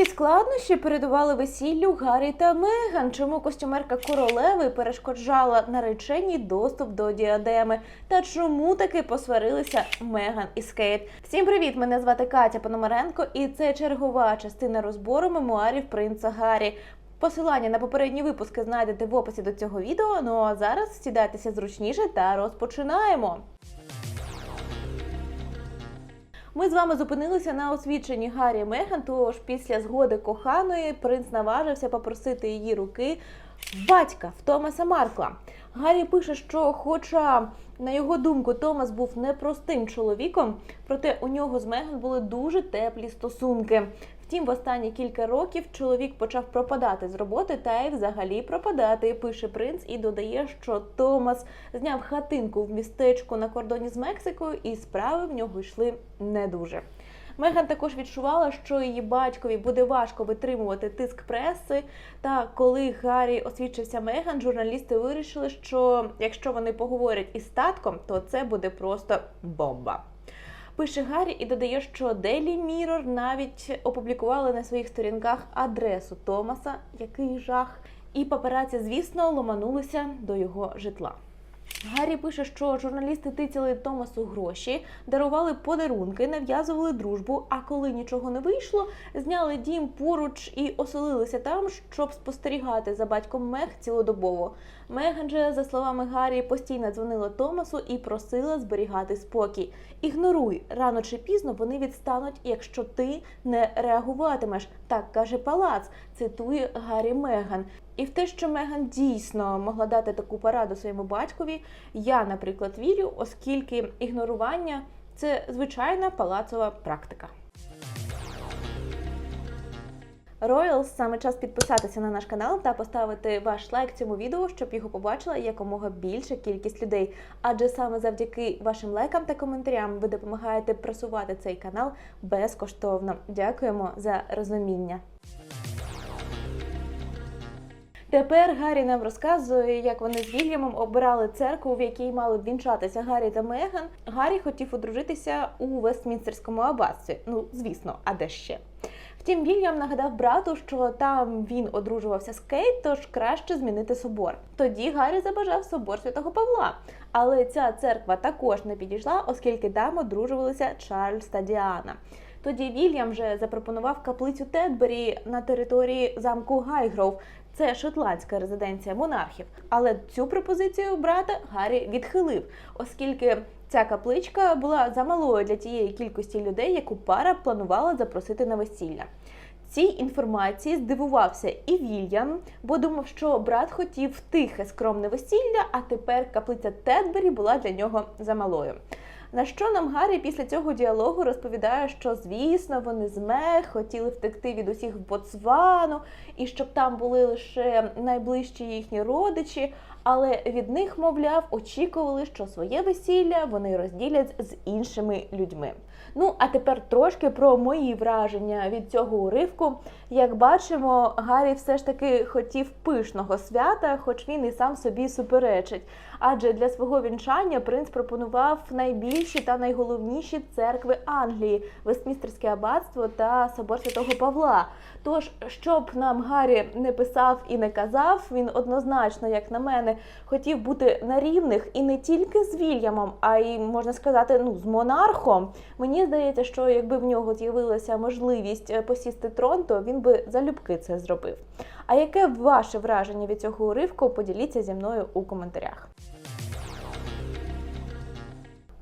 Які складнощі передували весіллю Гаррі та Меган? Чому костюмерка королеви перешкоджала нареченій доступ до діадеми? Та чому таки посварилися Меган і Скейт? Всім привіт! Мене звати Катя Пономаренко, і це чергова частина розбору мемуарів принца Гаррі. Посилання на попередні випуски знайдете в описі до цього відео. Ну а зараз сідайтеся зручніше та розпочинаємо. Ми з вами зупинилися на освідченні Гаррі Меган, тож після згоди коханої принц наважився попросити її руки батька в Томаса Маркла. Гаррі пише, що, хоча, на його думку, Томас був непростим чоловіком, проте у нього з Меган були дуже теплі стосунки. Втім, в останні кілька років чоловік почав пропадати з роботи та й взагалі пропадати, пише принц і додає, що Томас зняв хатинку в містечку на кордоні з Мексикою, і справи в нього йшли не дуже. Меган також відчувала, що її батькові буде важко витримувати тиск преси. Та коли Гаррі освідчився Меган, журналісти вирішили, що якщо вони поговорять із татком, то це буде просто бомба. Пише Гаррі і додає, що Daily Mirror навіть опублікували на своїх сторінках адресу Томаса, який жах. І папераці, звісно, ломанулися до його житла. Гаррі пише, що журналісти тицяли Томасу гроші, дарували подарунки, нав'язували дружбу. А коли нічого не вийшло, зняли дім поруч і оселилися там, щоб спостерігати за батьком Мег цілодобово. Меган же, за словами Гаррі, постійно дзвонила Томасу і просила зберігати спокій. Ігноруй рано чи пізно вони відстануть, якщо ти не реагуватимеш. Так каже Палац. Цитує Гаррі Меган. І в те, що Меган дійсно могла дати таку пораду своєму батькові, я, наприклад, вірю, оскільки ігнорування це звичайна палацова практика. Royals, саме час підписатися на наш канал та поставити ваш лайк цьому відео, щоб його побачила якомога більша кількість людей. Адже саме завдяки вашим лайкам та коментарям ви допомагаєте просувати цей канал безкоштовно. Дякуємо за розуміння. Тепер Гаррі нам розказує, як вони з Вільямом обирали церкву, в якій мали вінчатися Гаррі та Меган. Гаррі хотів одружитися у Вестмінстерському аббатстві. Ну, звісно, а де ще? Втім, Вільям нагадав брату, що там він одружувався з Кейт, тож краще змінити собор. Тоді Гаррі забажав собор святого Павла. Але ця церква також не підійшла, оскільки там одружувалися Чарльз та Діана. Тоді Вільям вже запропонував каплицю Тедбері на території замку Гайгров. Це шотландська резиденція монархів. Але цю пропозицію брата Гаррі відхилив, оскільки ця капличка була замалою для тієї кількості людей, яку пара планувала запросити на весілля. Цій інформації здивувався і Вільям, бо думав, що брат хотів тихе скромне весілля, а тепер каплиця Тедбері була для нього замалою. На що нам Гаррі після цього діалогу розповідає, що звісно вони з Мег хотіли втекти від усіх в Ботсвану, і щоб там були лише найближчі їхні родичі, але від них, мовляв, очікували, що своє весілля вони розділять з іншими людьми. Ну, а тепер трошки про мої враження від цього уривку. Як бачимо, Гаррі все ж таки хотів пишного свята, хоч він і сам собі суперечить. Адже для свого вінчання принц пропонував найбільші та найголовніші церкви Англії Вестмістерське аббатство та собор Святого Павла. Тож, щоб нам Гаррі не писав і не казав, він однозначно, як на мене, хотів бути на рівних і не тільки з Вільямом, а й можна сказати, ну з монархом. Мені здається, що якби в нього з'явилася можливість е, посісти трон, то він би залюбки це зробив. А яке ваше враження від цього уривку? Поділіться зі мною у коментарях.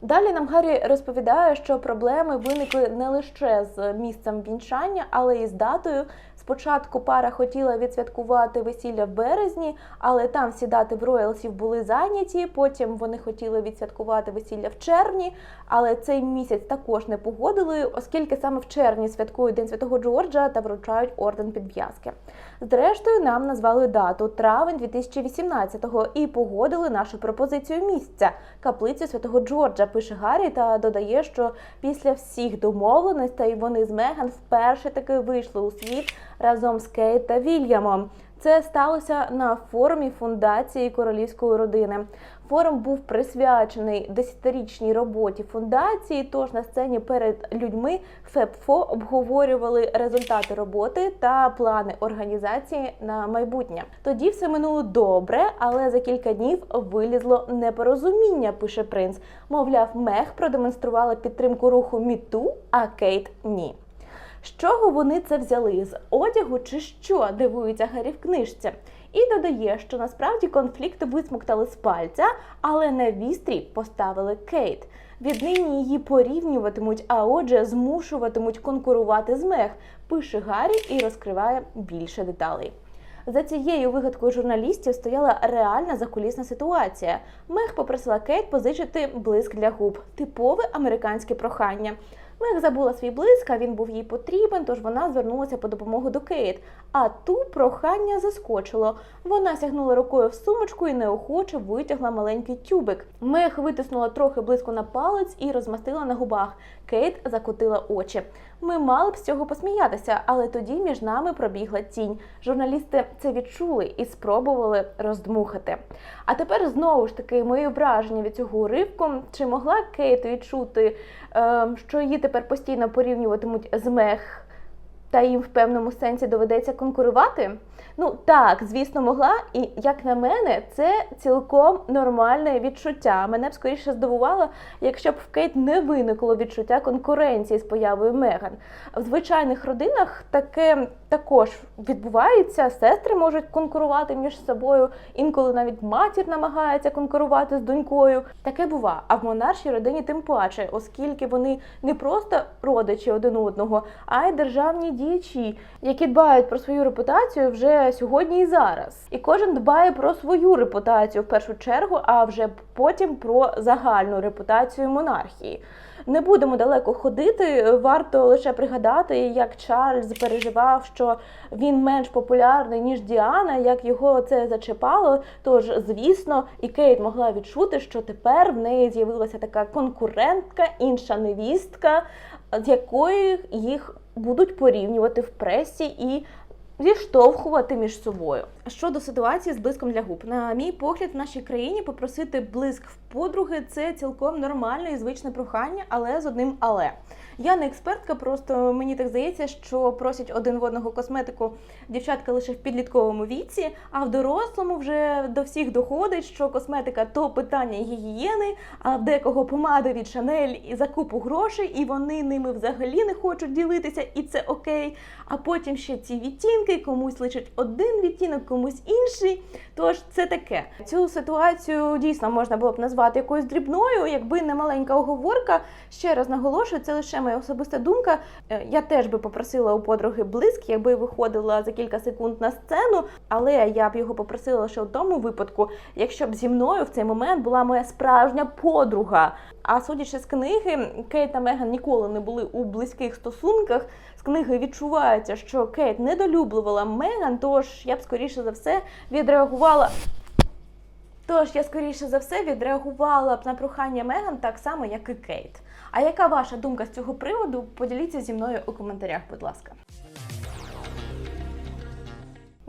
Далі нам Гаррі розповідає, що проблеми виникли не лише з місцем вінчання, але й з датою. Спочатку пара хотіла відсвяткувати весілля в березні, але там всі дати в роялсів були зайняті. Потім вони хотіли відсвяткувати весілля в червні, але цей місяць також не погодили, оскільки саме в червні святкують День Святого Джорджа та вручають орден підв'язки. Зрештою, нам назвали дату травень 2018-го і погодили нашу пропозицію місця каплицю Святого Джорджа. Пише Гаррі та додає, що після всіх домовленостей вони з Меган вперше таки вийшли у світ разом з Кейт та Вільямом. Це сталося на форумі фундації королівської родини. Форум був присвячений десятирічній роботі фундації. Тож на сцені перед людьми ФЕПФО обговорювали результати роботи та плани організації на майбутнє. Тоді все минуло добре, але за кілька днів вилізло непорозуміння. Пише принц. Мовляв, Мех продемонструвала підтримку руху Міту, а Кейт ні. Чого вони це взяли? З одягу чи що? дивується Гаррі в книжці. І додає, що насправді конфлікт висмоктали з пальця, але на вістрі поставили Кейт. Віднині її порівнюватимуть, а отже, змушуватимуть конкурувати з Мех, пише Гаррі і розкриває більше деталей. За цією вигадкою журналістів стояла реальна закулісна ситуація. Мех попросила Кейт позичити блиск для губ, типове американське прохання. Мех забула свій блиск, а він був їй потрібен, тож вона звернулася по допомогу до Кейт. А ту прохання заскочило. Вона сягнула рукою в сумочку і неохоче витягла маленький тюбик. Мех витиснула трохи блиску на палець і розмастила на губах. Кейт закотила очі. Ми мали б з цього посміятися, але тоді між нами пробігла тінь. Журналісти це відчули і спробували роздмухати. А тепер знову ж таки мої враження від цього уривку. Чи могла Кейт відчути, е, що її тепер постійно порівнюватимуть з мех? Та їм в певному сенсі доведеться конкурувати? Ну так, звісно, могла. І як на мене, це цілком нормальне відчуття. Мене б скоріше здивувало, якщо б в Кейт не виникло відчуття конкуренції з появою Меган. В звичайних родинах таке також відбувається. Сестри можуть конкурувати між собою. Інколи навіть матір намагається конкурувати з донькою. Таке бува. А в монаршій родині тим паче, оскільки вони не просто родичі один одного, а й державні діячі, які дбають про свою репутацію вже сьогодні і зараз. І кожен дбає про свою репутацію в першу чергу, а вже потім про загальну репутацію монархії. Не будемо далеко ходити. Варто лише пригадати, як Чарльз переживав, що він менш популярний ніж Діана, як його це зачепало. Тож, звісно, і Кейт могла відчути, що тепер в неї з'явилася така конкурентка, інша невістка, з якою їх будуть порівнювати в пресі і зіштовхувати між собою. Щодо ситуації з блиском для губ, на мій погляд, в нашій країні попросити блиск в подруги це цілком нормальне і звичне прохання, але з одним але. Я не експертка, просто мені так здається, що просять один в одного косметику дівчатка лише в підлітковому віці, а в дорослому вже до всіх доходить, що косметика то питання гігієни, а декого помади від Шанель і закупу грошей, і вони ними взагалі не хочуть ділитися, і це окей. А потім ще ці відтінки, комусь личить один відтінок, комусь інший. Тож це таке. Цю ситуацію дійсно можна було б назвати якоюсь дрібною, якби не маленька оговорка. Ще раз наголошую, це лише моя особиста думка. Е, Я теж би попросила у подруги блиск, якби виходила за кілька секунд на сцену, але я б його попросила лише у тому випадку, якщо б зі мною в цей момент була моя справжня подруга. А судячи з книги, Кейт та Меган ніколи не були у близьких стосунках. З книги відчувається, що Кейт недолюблювала Меган, тож я б скоріше за все відреагувала. Тож я скоріше за все відреагувала б на прохання Меган так само, як і Кейт. А яка ваша думка з цього приводу? Поділіться зі мною у коментарях, будь ласка.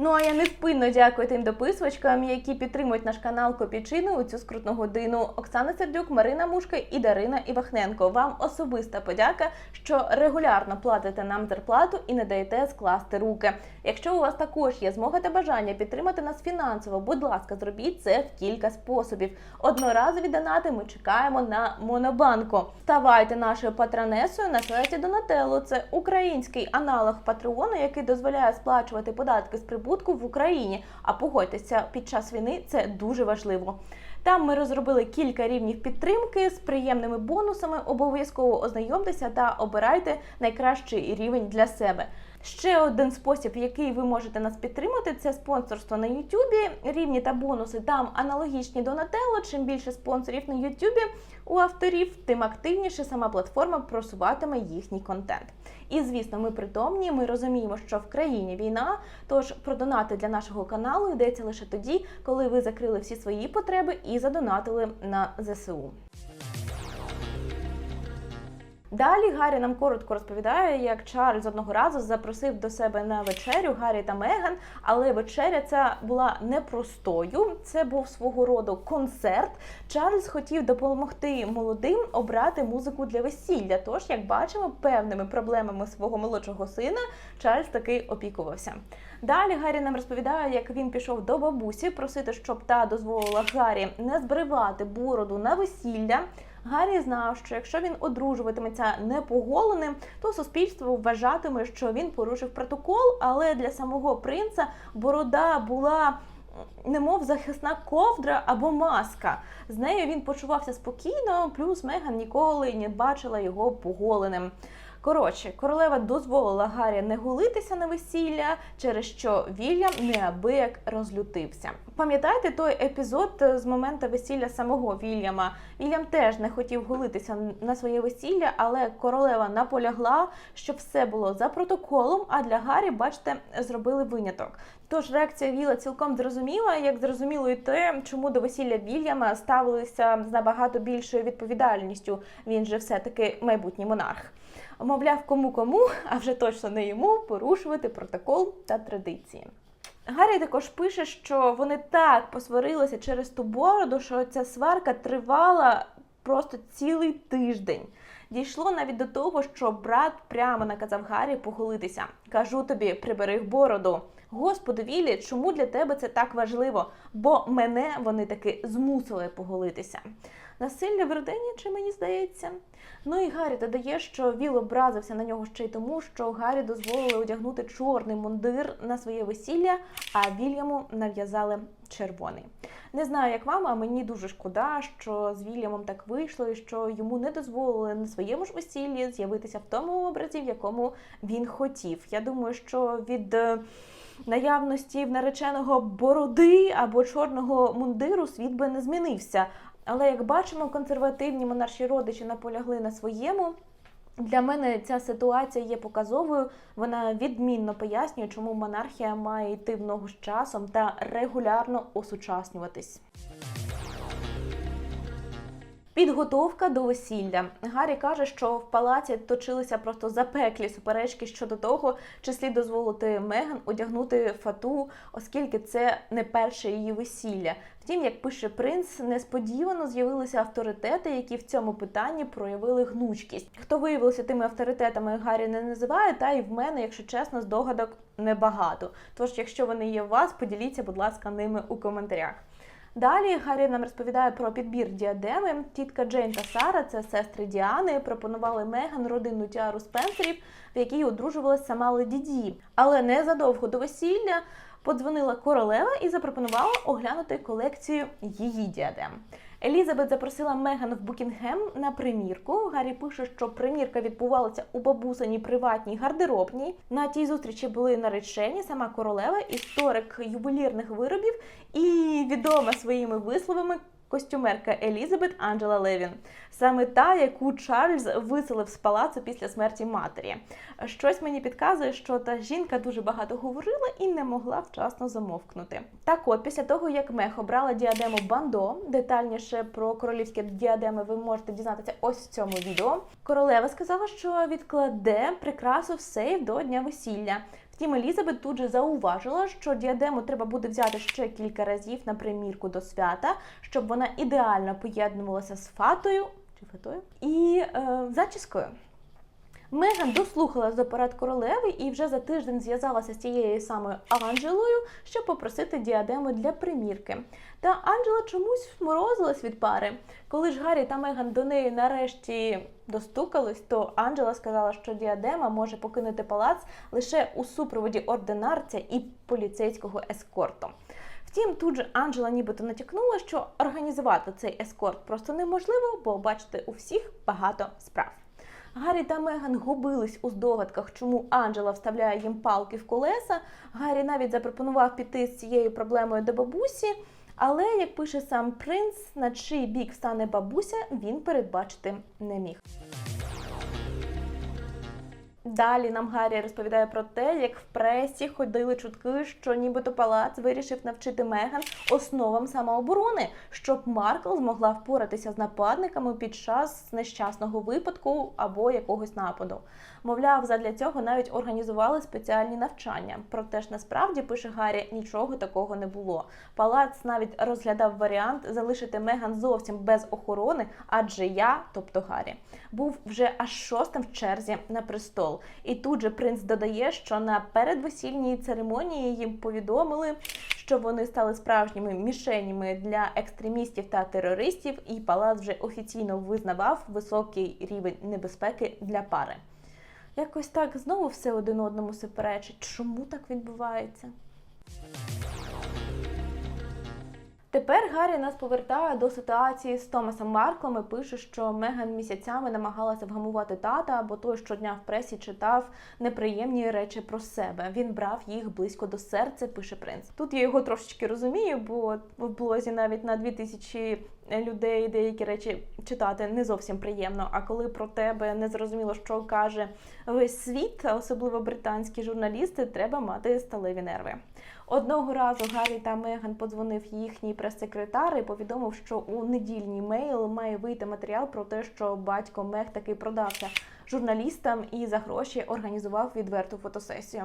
Ну а я невпинно дякую тим дописувачкам, які підтримують наш канал Копійчини у цю скрутну годину. Оксана Сердюк, Марина Мушка і Дарина Івахненко. Вам особиста подяка, що регулярно платите нам зарплату і не даєте скласти руки. Якщо у вас також є змога та бажання підтримати нас фінансово, будь ласка, зробіть це в кілька способів. Одноразові донати ми чекаємо на Монобанку. Ставайте нашою патронесою на сайті Донателло. Це український аналог Патреону, який дозволяє сплачувати податки з прибутку в Україні. А погодьтеся, під час війни це дуже важливо. Там ми розробили кілька рівнів підтримки з приємними бонусами. Обов'язково ознайомтеся та обирайте найкращий рівень для себе. Ще один спосіб, який ви можете нас підтримати, це спонсорство на Ютубі. Рівні та бонуси там аналогічні до Нателло. Чим більше спонсорів на Ютубі у авторів, тим активніше сама платформа просуватиме їхній контент. І звісно, ми притомні. Ми розуміємо, що в країні війна. Тож про донати для нашого каналу йдеться лише тоді, коли ви закрили всі свої потреби і задонатили на ЗСУ. Далі Гаррі нам коротко розповідає, як Чарльз одного разу запросив до себе на вечерю Гаррі та Меган, але вечеря ця була непростою. Це був свого роду концерт. Чарльз хотів допомогти молодим обрати музику для весілля. Тож, як бачимо, певними проблемами свого молодшого сина Чарльз таки опікувався. Далі Гаррі нам розповідає, як він пішов до бабусі просити, щоб та дозволила Гаррі не збривати бороду на весілля. Гаррі знав, що якщо він одружуватиметься непоголеним, то суспільство вважатиме, що він порушив протокол. Але для самого принца борода була немов захисна ковдра або маска. З нею він почувався спокійно, плюс Меган ніколи не бачила його поголеним. Коротше, королева дозволила Гаррі не гулитися на весілля, через що Вільям неабияк розлютився. Пам'ятаєте той епізод з моменту весілля самого Вільяма? Вільям теж не хотів гулитися на своє весілля, але королева наполягла, щоб все було за протоколом. А для Гаррі, бачите, зробили виняток. Тож реакція Віла цілком зрозуміла, як зрозуміло і те, чому до весілля Вільяма ставилися з набагато більшою відповідальністю. Він же все-таки майбутній монарх. Мовляв, кому кому, а вже точно не йому порушувати протокол та традиції. Гаррі також пише, що вони так посварилися через ту бороду, що ця сварка тривала просто цілий тиждень. Дійшло навіть до того, що брат прямо наказав Гаррі поголитися. Кажу тобі, прибери бороду. Господи Віллі, чому для тебе це так важливо? Бо мене вони таки змусили поголитися. Насилля в родині, чи мені здається? Ну і Гаррі додає, що Віл образився на нього ще й тому, що Гаррі дозволили одягнути чорний мундир на своє весілля, а Вільяму нав'язали червоний. Не знаю, як вам, а мені дуже шкода, що з Вільямом так вийшло, і що йому не дозволили на своєму ж весіллі з'явитися в тому образі, в якому він хотів. Я думаю, що від е, наявності в нареченого бороди або чорного мундиру світ би не змінився. Але як бачимо, консервативні монарші родичі наполягли на своєму. Для мене ця ситуація є показовою. Вона відмінно пояснює, чому монархія має йти в ногу з часом та регулярно осучаснюватись. Підготовка до весілля. Гаррі каже, що в палаці точилися просто запеклі суперечки щодо того, чи слід дозволити Меган одягнути фату, оскільки це не перше її весілля. Втім, як пише принц, несподівано з'явилися авторитети, які в цьому питанні проявили гнучкість. Хто виявився тими авторитетами, Гаррі не називає, та і в мене, якщо чесно, здогадок небагато. Тож, якщо вони є у вас, поділіться, будь ласка, ними у коментарях. Далі Гаррі нам розповідає про підбір діадеми. Тітка Джейн та Сара, це сестри Діани, пропонували Меган родинну тіару Спенсерів, в якій одружувалася сама Леді Ді. Але незадовго до весілля подзвонила королева і запропонувала оглянути колекцію її діадем. Елізабет запросила Меган в Букінгем на примірку. Гаррі пише, що примірка відбувалася у бабусині приватній гардеробній. На тій зустрічі були наречені сама королева, історик ювелірних виробів і відома своїми висловами. Костюмерка Елізабет Анджела Левін, саме та, яку Чарльз виселив з палацу після смерті матері. Щось мені підказує, що та жінка дуже багато говорила і не могла вчасно замовкнути. Так от, після того, як Мех обрала діадему Бандо, детальніше про королівські діадеми ви можете дізнатися ось в цьому відео. Королева сказала, що відкладе прикрасу в сейф до дня весілля. Втім, Елізабет тут же зауважила, що діадему треба буде взяти ще кілька разів на примірку до свята, щоб вона ідеально поєднувалася з фатою чи фатою і е, зачіскою. Меган дослухалась до порад королеви і вже за тиждень зв'язалася з тією самою Анджелою, щоб попросити діадему для примірки. Та Анджела чомусь вморозилась від пари. Коли ж Гаррі та Меган до неї нарешті достукались, то Анджела сказала, що діадема може покинути палац лише у супроводі ординарця і поліцейського ескорту. Втім, тут же Анджела нібито натякнула, що організувати цей ескорт просто неможливо, бо бачите, у всіх багато справ. Гаррі та Меган губились у здогадках, чому Анджела вставляє їм палки в колеса. Гаррі навіть запропонував піти з цією проблемою до бабусі. Але, як пише сам принц, на чий бік стане бабуся, він передбачити не міг. Далі нам Гаррі розповідає про те, як в пресі ходили чутки, що нібито палац вирішив навчити Меган основам самооборони, щоб Маркл змогла впоратися з нападниками під час нещасного випадку або якогось нападу. Мовляв, задля цього навіть організували спеціальні навчання. Проте ж насправді пише Гаррі, нічого такого не було. Палац навіть розглядав варіант залишити Меган зовсім без охорони, адже я, тобто Гаррі, був вже аж шостим в черзі на престол. І тут же принц додає, що на передвесільній церемонії їм повідомили, що вони стали справжніми мішенями для екстремістів та терористів, і палац вже офіційно визнавав високий рівень небезпеки для пари. Якось так знову все один одному суперечить. Чому так відбувається? Тепер Гаррі нас повертає до ситуації з Томасом Марклом і пише, що Меган місяцями намагалася вгамувати тата, бо той щодня в пресі читав неприємні речі про себе. Він брав їх близько до серця, пише принц. Тут я його трошечки розумію, бо в блозі навіть на 2000 людей деякі речі читати не зовсім приємно. А коли про тебе не зрозуміло, що каже весь світ, особливо британські журналісти, треба мати сталеві нерви. Одного разу Гаррі та Меган подзвонив їхній прес-секретар і повідомив, що у недільній мейл має вийти матеріал про те, що батько Мег таки продався журналістам і за гроші організував відверту фотосесію.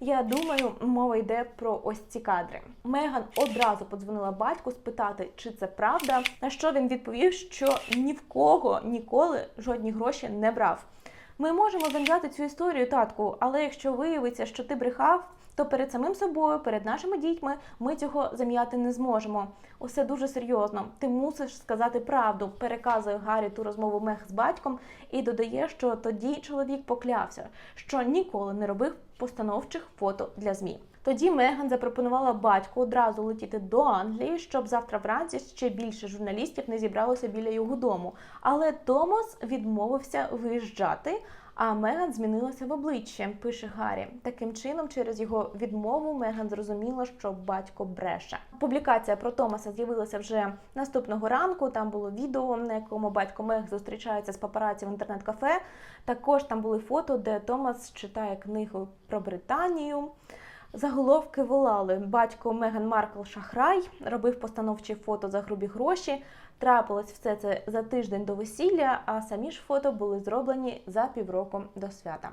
Я думаю, мова йде про ось ці кадри. Меган одразу подзвонила батьку спитати, чи це правда. На що він відповів, що ні в кого ніколи жодні гроші не брав. Ми можемо зам'яти цю історію, татку, але якщо виявиться, що ти брехав, то перед самим собою, перед нашими дітьми, ми цього зам'яти не зможемо. Усе дуже серйозно. Ти мусиш сказати правду. Переказує Гаррі ту розмову Мег з батьком і додає, що тоді чоловік поклявся, що ніколи не робив постановчих фото для змі. Тоді Меган запропонувала батьку одразу летіти до Англії, щоб завтра вранці ще більше журналістів не зібралося біля його дому. Але Томас відмовився виїжджати. А Меган змінилася в обличчі, пише Гаррі. Таким чином, через його відмову, Меган зрозуміла, що батько бреше. Публікація про Томаса з'явилася вже наступного ранку. Там було відео, на якому батько Мег зустрічається з папараці в інтернет-кафе. Також там були фото, де Томас читає книгу про Британію. Заголовки волали батько Меган Маркл Шахрай робив постановчі фото за грубі гроші. Трапилось все це за тиждень до весілля, а самі ж фото були зроблені за півроку до свята.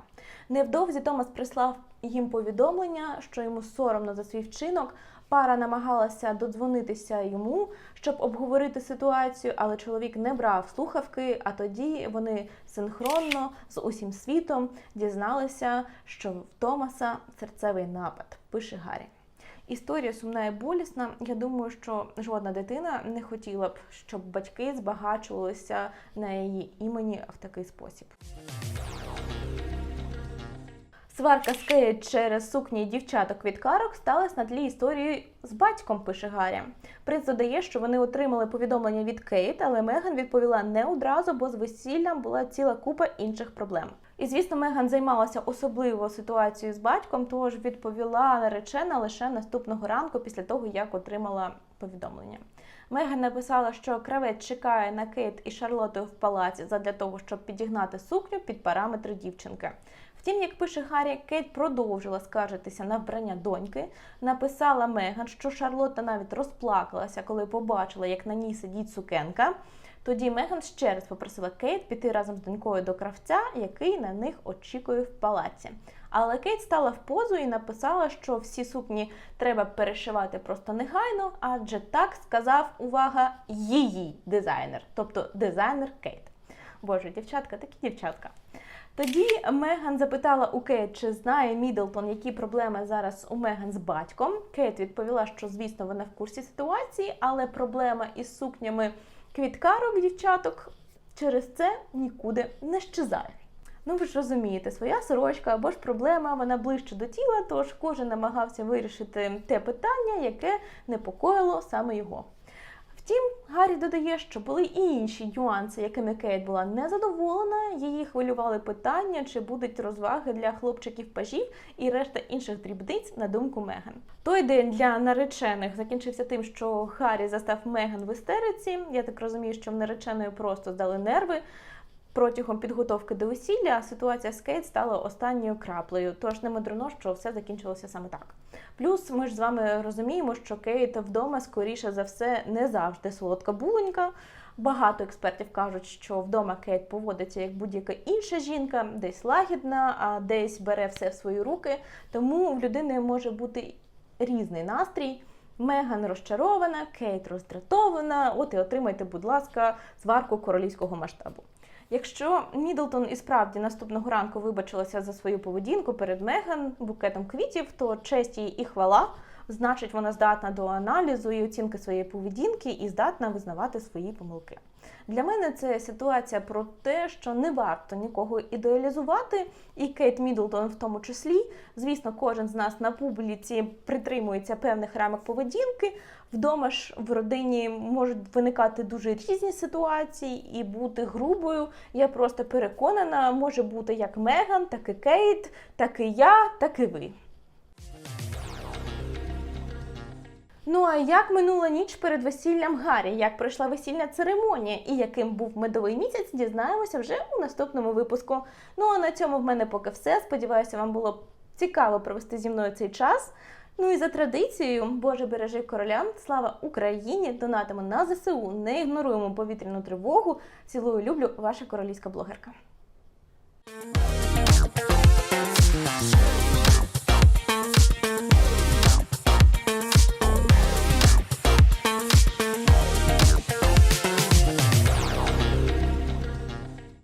Невдовзі Томас прислав їм повідомлення, що йому соромно за свій вчинок. Пара намагалася додзвонитися йому, щоб обговорити ситуацію, але чоловік не брав слухавки. А тоді вони синхронно з усім світом дізналися, що в Томаса серцевий напад. Пише Гаррі. Історія сумна і болісна. Я думаю, що жодна дитина не хотіла б, щоб батьки збагачувалися на її імені в такий спосіб. Сварка з Кейт через сукні дівчаток від карок сталася на тлі історії з батьком, пише Гаррі. Принц додає, що вони отримали повідомлення від Кейт, але Меган відповіла не одразу, бо з весіллям була ціла купа інших проблем. І звісно, Меган займалася особливо ситуацією з батьком, тож відповіла наречена лише наступного ранку після того, як отримала повідомлення. Меган написала, що кравець чекає на Кейт і Шарлоту в палаці задля того, щоб підігнати сукню під параметри дівчинки. Втім, як пише Гаррі, Кейт продовжила скаржитися на вбрання доньки. Написала Меган, що Шарлотта навіть розплакалася, коли побачила, як на ній сидить сукенка. Тоді Меган ще раз попросила Кейт піти разом з донькою до кравця, який на них очікує в палаці. Але Кейт стала в позу і написала, що всі сукні треба перешивати просто негайно, адже так сказав увага її дизайнер, тобто дизайнер Кейт. Боже, дівчатка, такі дівчатка. Тоді Меган запитала у Кейт, чи знає Мідлтон, які проблеми зараз у Меган з батьком. Кейт відповіла, що звісно вона в курсі ситуації, але проблема із сукнями квіткарок дівчаток через це нікуди не щезає. Ну, ви ж розумієте, своя сорочка або ж проблема, вона ближче до тіла, тож кожен намагався вирішити те питання, яке непокоїло саме його. Втім, Гаррі додає, що були і інші нюанси, якими Кейт була незадоволена. Її хвилювали питання, чи будуть розваги для хлопчиків-пажів і решта інших дрібниць на думку Меган. Той день для наречених закінчився тим, що Гаррі застав Меган в істериці. Я так розумію, що в нареченої просто здали нерви. Протягом підготовки до весілля ситуація з Кейт стала останньою краплею, тож не мудрено, що все закінчилося саме так. Плюс ми ж з вами розуміємо, що Кейт вдома скоріше за все не завжди солодка булонька. Багато експертів кажуть, що вдома Кейт поводиться як будь-яка інша жінка, десь лагідна, а десь бере все в свої руки. Тому в людини може бути різний настрій. Меган розчарована, Кейт роздратована. От і отримайте, будь ласка, зварку королівського масштабу. Якщо Мідлтон і справді наступного ранку вибачилася за свою поведінку перед Меган букетом квітів, то честь їй і хвала. Значить, вона здатна до аналізу і оцінки своєї поведінки і здатна визнавати свої помилки. Для мене це ситуація про те, що не варто нікого ідеалізувати, і Кейт Мідлтон в тому числі. Звісно, кожен з нас на публіці притримується певних рамок поведінки. Вдома ж в родині можуть виникати дуже різні ситуації і бути грубою. Я просто переконана, може бути як Меган, так і Кейт, так і я, так і ви. Ну а як минула ніч перед весіллям Гаррі? Як пройшла весільна церемонія і яким був медовий місяць, дізнаємося вже у наступному випуску. Ну а на цьому в мене поки все. Сподіваюся, вам було цікаво провести зі мною цей час. Ну і за традицією, Боже бережи короля, слава Україні! Донатимо на ЗСУ, не ігноруємо повітряну тривогу. Цілую люблю, ваша королівська блогерка.